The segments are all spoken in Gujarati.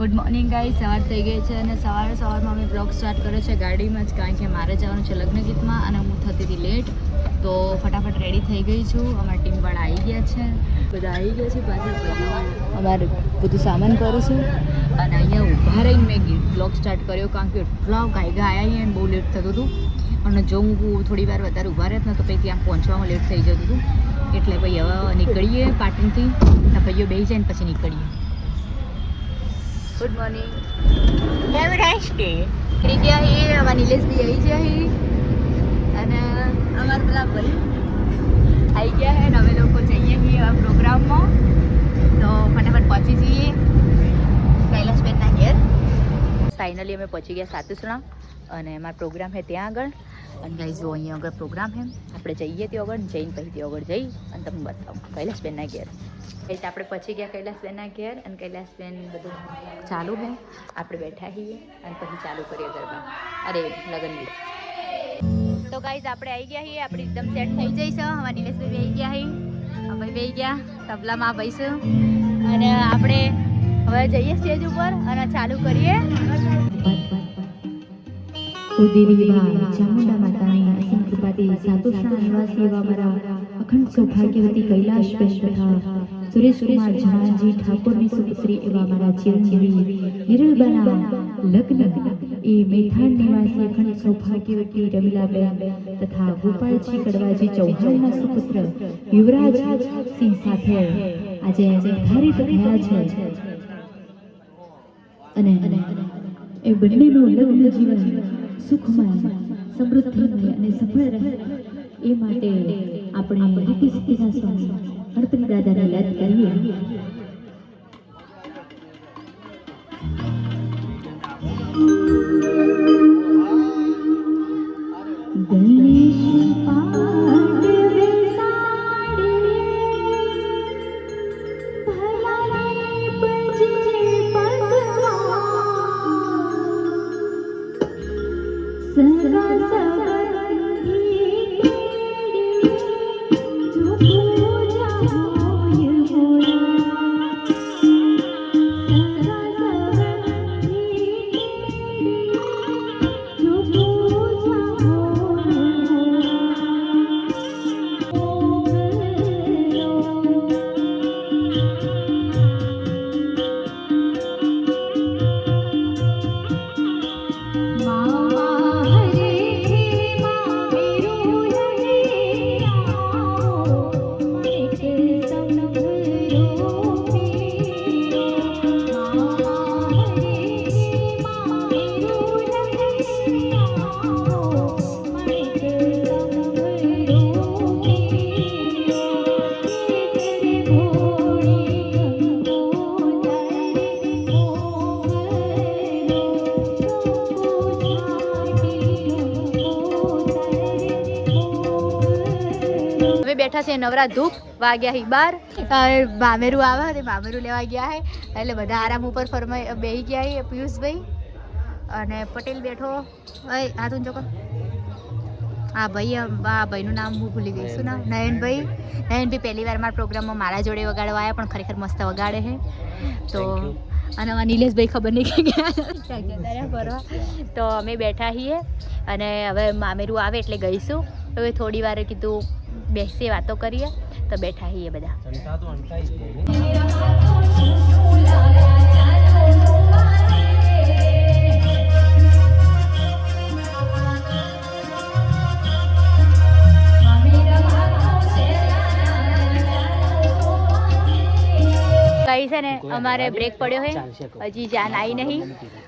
ગુડ મોર્નિંગ ગાઈ સવાર થઈ ગઈ છે અને સવારે સવારમાં અમે બ્લોગ સ્ટાર્ટ કર્યો છે ગાડીમાં જ, કારણ કે મારે જવાનું છે લગ્ન ગીતમાં અને હું થતી હતી લેટ તો ફટાફટ રેડી થઈ ગઈ છું. અમારા ટીમવાળા આવી ગયા છે. બધા આવી ગયા છે પાછળ અમારે બધું સામાન કરું છું. અને અહીંયા ઊભા રહીને મેં બ્લોગ સ્ટાર્ટ કર્યો, કારણ કે એટલા ગાયગા આવ્યા અહીંયા બહુ લેટ થતું હતું. અને જો હું થોડી વાર વધારે ઊભા રહેત ને તો પછી ત્યાં પહોંચવામાં લેટ થઈ જતું હતું. એટલે પછી હવે નીકળીએ પાટણથી. તો ભાઈઓ બે જાય ને પછી નીકળીએ. Good morning have a nice day નીકળી ગયા છીએ અમારા નિલેશભાઈ આવી ગયા હી અને અમારા પેલા ભાઈ આવી ગયા છે અને અમે લોકો જઈએ છીએ આ પ્રોગ્રામમાં તો ફટાફટ પહોંચી જઈએ કૈલાસબેનના ઘેર ફાઇનલી અમે પહોંચી ગયા સાતુસણા અને અમારો પ્રોગ્રામ છે ત્યાં આગળ અને ગાઈ જો અહીંયા આગળ પ્રોગ્રામ છે, આપણે જઈએ ત્યાં આગળ, જઈને પછી ત્યાં આગળ જઈ અને તમને બતાવું. કૈલાસબેનના ઘેર. એટલે આપણે પછી ગયા કૈલાસબેનના ઘેર અને કૈલાસબેન બધું ચાલુ છે. આપણે બેઠા છીએ અને પછી ચાલુ કરીએ ગરબા અરે, લગ્ન ગીત તો ગાઈઝ આપણે આવી ગયા છીએ. આપણે એકદમ સેટ થઈ જઈશું અમારા નિલેશભાઈ બેસી ગયા છીએ અમે બેસી ગયા, તબલામાં બહીશું. અને આપણે હવે જઈએ સ્ટેજ ઉપર અને ચાલુ કરીએ. તથા સુરેશકુમાર ગોપાલજી કડવાજી ચૌહાણના સુપુત્ર યુવરાજ સિંહ સાથે આજે નિર્ધારિત થયા છે. અને એ બંનેનું લગ્ન જીવન સુખમય સમૃદ્ધિમય અને સફળ રહે. એ માટે આપણે રીતિ સિદ્ધિના સ્વામી ગણપતિ દાદાને યાદ કરીએ. ગણેશ અમે બેઠા છે નવરા ધૂપ વાગ્યા હી બાર. હવે મામેરું આવે તે મામેરું લેવા ગયા હે. એટલે બધા આરામ ઉપર ફરમાઈ બેહી ગયા હે પિયુષભાઈ. અને પટેલ બેઠો. હા તું ચોકો હા ભાઈ આ ભાઈનું નામ હું ભૂલી ગઈ છું ના નયનભાઈ. નયનભાઈ પહેલી વાર મારા પ્રોગ્રામમાં મારા જોડે વગાડવા આવ્યા પણ ખરેખર મસ્ત વગાડે છે તો અને અમારા નિલેશભાઈ ખબર નહીં કે ગયા ફરવા. તો અમે બેઠા છીએ અને હવે મામેરું આવે એટલે ગઈશું. હવે થોડી વાર કીધું બેસીએ વાતો કરીએ તો બેઠા હઈએ બધા. કઈ છે ને અમારે બ્રેક પડ્યો છે. હજી જાન આવી નહીં.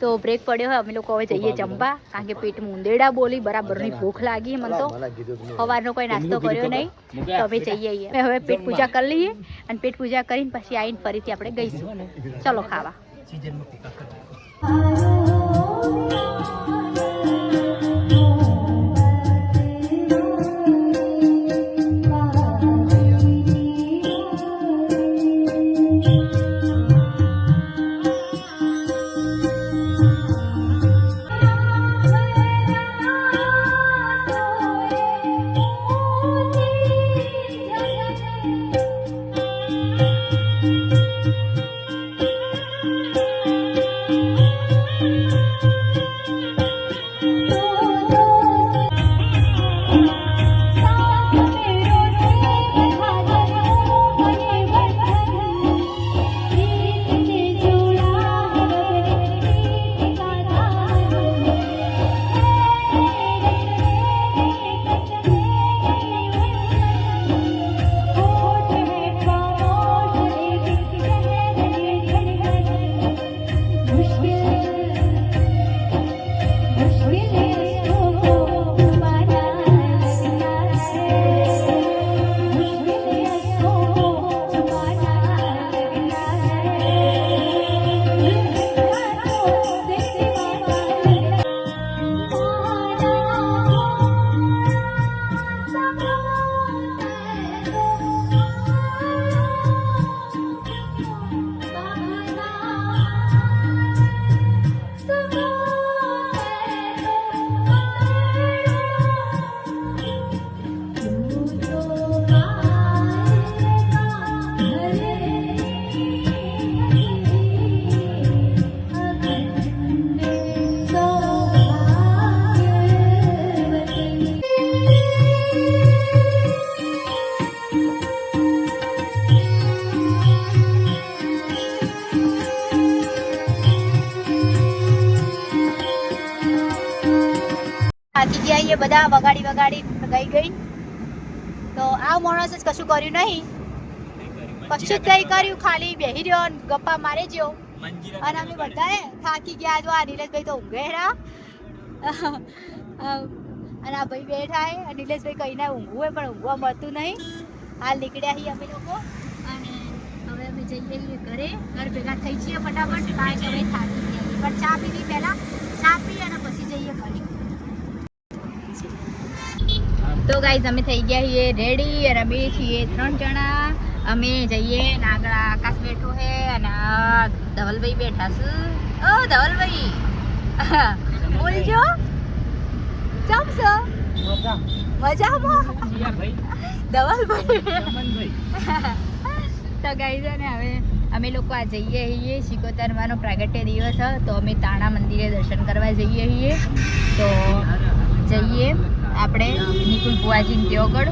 તો બ્રેક પડ્યો હોય અમે લોકો હવે જઈએ જમવા કારણ કે પેટમાં ઉંદેડા બોલી બરાબરની ભૂખ લાગી મને તો. સવારનો કોઈ નાસ્તો કર્યો નહીં. તો અમે જઈએ. હવે પેટ પૂજા કરી લઈએ અને પેટ પૂજા કરીને પછી આવીને ફરીથી આપણે ગઈશું. ચલો ખાવા. થાકી ગયા એ બધા વગાડી વગાડી ગઈ ગઈ. તો આ માણસ જ કશું કર્યું નહીં. કશું જ નહીં કર્યું ખાલી બેહી રહ્યો ગપ્પા મારે જ્યો અને અમે બધાએ થાકી ગયા જો આ નીલેશભાઈ તો ઊંઘે રહ્યા અને આ ભાઈ બેઠા હે. અને નિલેશભાઈ કહીને ઊંઘવું પણ ઊંઘવા મળતું નહીં. હાલ નીકળ્યા છીએ અમે લોકો. અને હવે અમે જઈએ ઘરે. ઘર ભેગા થઈ છીએ ફટાફટ. કારણ કે અમે થાકી ગયા પણ ચા પીવી પહેલા. ચા પી અને પછી જઈએ ઘરે. તો ગાઈઝ અમે થઈ ગયા છીએ રેડી અને અમે છીએ ત્રણ જણા. અમે જઈએ ને આગળ આકાશ બેઠો છે અને ધવલભાઈ બેઠા છે. ઓ ધવલભાઈ. બોલજો. ચમ છો મજામાં? ધવલભાઈ. તો ગાઈઝ અને હવે અમે લોકો આ જઈએ છીએ શિકોતરવાનો પ્રાગટ્ય દિવસ હ તો અમે તાણા મંદિરે દર્શન કરવા જઈએ છીએ. તો જઈએ. આપણે નિકુલ બુવાજીને આગળ.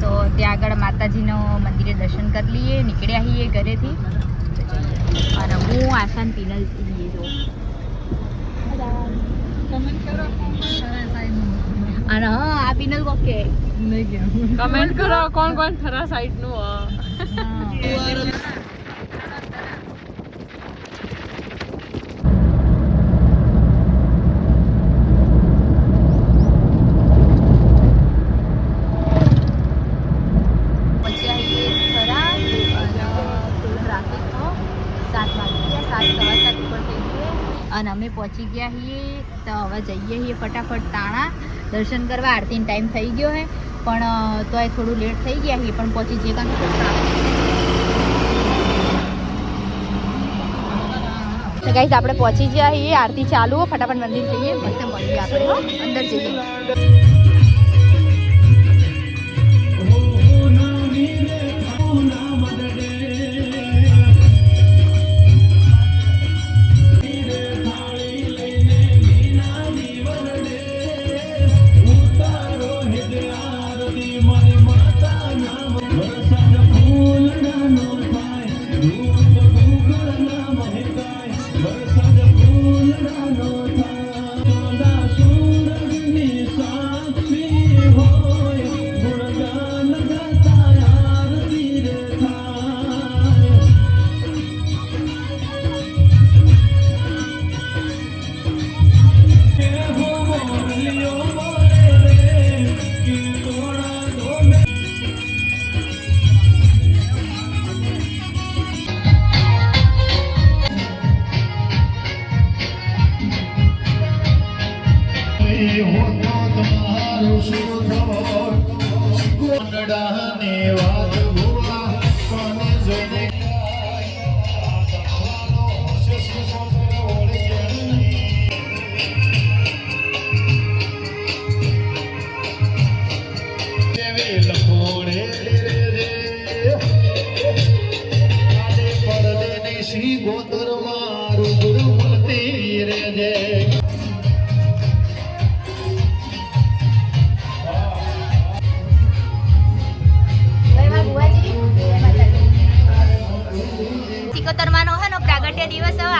તો ત્યાં આગળ માતાજીનો મંદિરે દર્શન કરી લઈએ નીકળ્યા છીએ ઘરેથી. તો અને હું આસાન પિનલ છીએ જો અને હા આ પિનલ ઓકે કમેન્ટ કરો કોણ કોણ ખરા સાઈડનું પછી આવીએ ખરા અને ફૂલ ટ્રાફિકનો સાત વાગી ગયા સાત સવા સાત ઉપર થઈ ગયું અને અમે પહોંચી ગયા છીએ તો હવે જઈએ છીએ ફટાફટ તાણા. દર્શન કરવા. આરતીનો ટાઈમ થઈ ગયો છે પણ તો તોય થોડું લેટ થઈ ગયા છીએ પણ પહોંચી જઈએ. કારણ તો આપણે પહોંચી ગયા છીએ. આરતી ચાલુ. હો, ફટાફટ મંદિર જઈએ. મસ્ત મળીએ આપણે અંદર જઈએ. ગોતર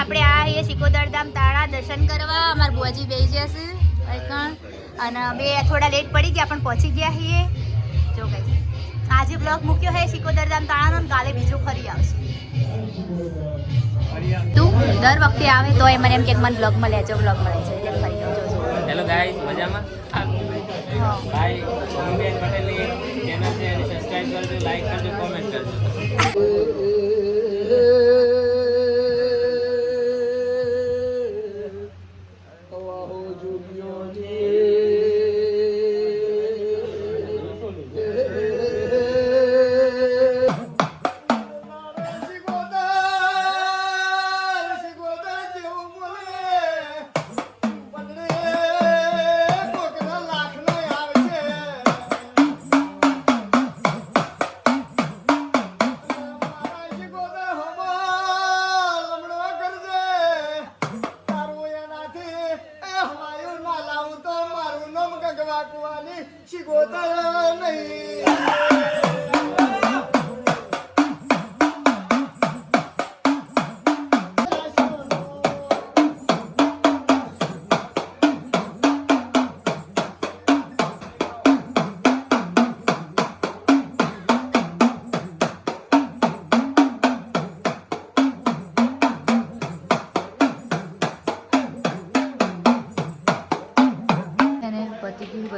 આપણે આ એ સિકોદર ધામ તાળા દર્શન કરવા અમારા બુઆજી બે જશે અને બે થોડા લેટ પડી ગયા પણ પહોંચી ગયા છીએ જો કઈ આજે બ્લોગ મૂક્યો હે સિકોદર ધામ તાળાનો કાલે બીજો ફરી આવશે તું દર વખતે આવે તો એ મને એમ કે મને બ્લોગ મળે છે બ્લોગ મળે છે એટલે ફરી આવજો હેલો ગાઈસ મજામાં ભાઈ પટેલની ચેનલ છે એને સબસ્ક્રાઇબ કરજો લાઈક કરજો કોમેન્ટ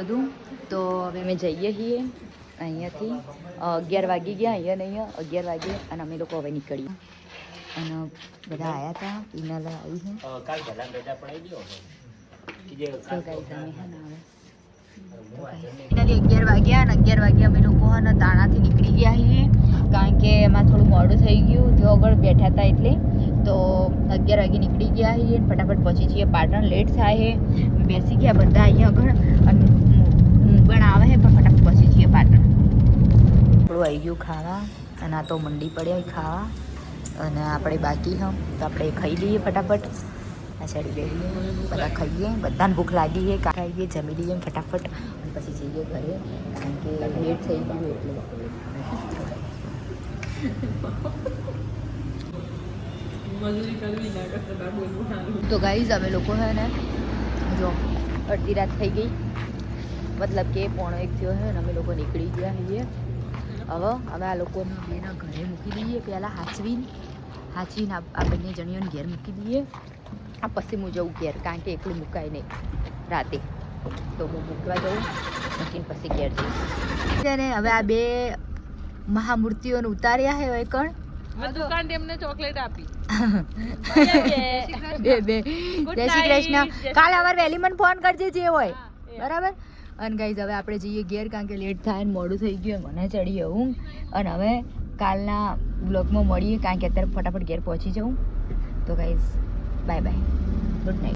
બધું. તો હવે અમે જઈએ છીએ અહીંયાથી. અગિયાર વાગી ગયા અહીંયા ને અહીંયા અગિયાર વાગે અને અમે લોકો હવે નીકળીએ. અને બધા આવ્યા હતા પીનાલા આવી છે તો અમે હે ને હવે. અગિયાર વાગ્યા અને અગિયાર વાગ્યા અમે લોકો હે ને દાણાથી નીકળી ગયા છીએ. કારણ કે એમાં થોડું મોડું થઈ ગયું. જો આગળ બેઠા હતા એટલે. તો અગિયાર વાગે નીકળી ગયા છીએ ફટાફટ પહોંચી છીએ. પાટણ લેટ થાય છે બેસી ગયા બધા અહીંયા આગળ. અને પણ આવે છે, પણ ફટાફટ પહોંચી છીએ પાટણ થોડું આવી ગયું ખાવા, અને આ તો મંડી પડ્યા ખાવા. અને આપણે બાકી હમ તો આપણે ખાઈ લઈએ ફટાફટ. આ સાઈડ બધા ખાઈએ. બધાને ભૂખ લાગી છે ખાઈએ જમી લઈએ ફટાફટ. અને પછી જઈએ ઘરે, કારણ કે લેટ થઈ ગયું એટલે. તો ગાઈઝ, અમે લોકો હે ને, જો, અડધી રાત થઈ ગઈ. મતલબ કે પોણો એક થયો છે ને અમે લોકો નીકળી ગયા છીએ. હવે હવે આ લોકોને બેના ઘરે મૂકી દઈએ. પહેલાં હાચવીને હાચવીને આ બંને જણીઓને ઘેર મૂકી દઈએ. આ પછી હું જઉં ઘેર કારણ કે એકલું મુકાય નહીં રાતે. તો હું મૂકવા જઉં મૂકીને પછી ઘેર જઈશ. ને હવે આ બે મહામૂર્તિઓને ઉતાર્યા છે હવે કણ? દુકાન ચોકલેટ આપી. બે બે. જય શ્રી કૃષ્ણ. કાલે અમારે વહેલી મને ફોન કરજે જે હોય. બરાબર? અને ગાઈઝ હવે આપણે જઈએ ઘેર, કારણ કે લેટ થાય ને મોડું થઈ ગયું મને ચડી હું અને હવે કાલના બ્લોગમાં મળીએ, કારણ કે અત્યારે ફટાફટ ઘેર પહોંચી જાઉં તો guys bye bye good night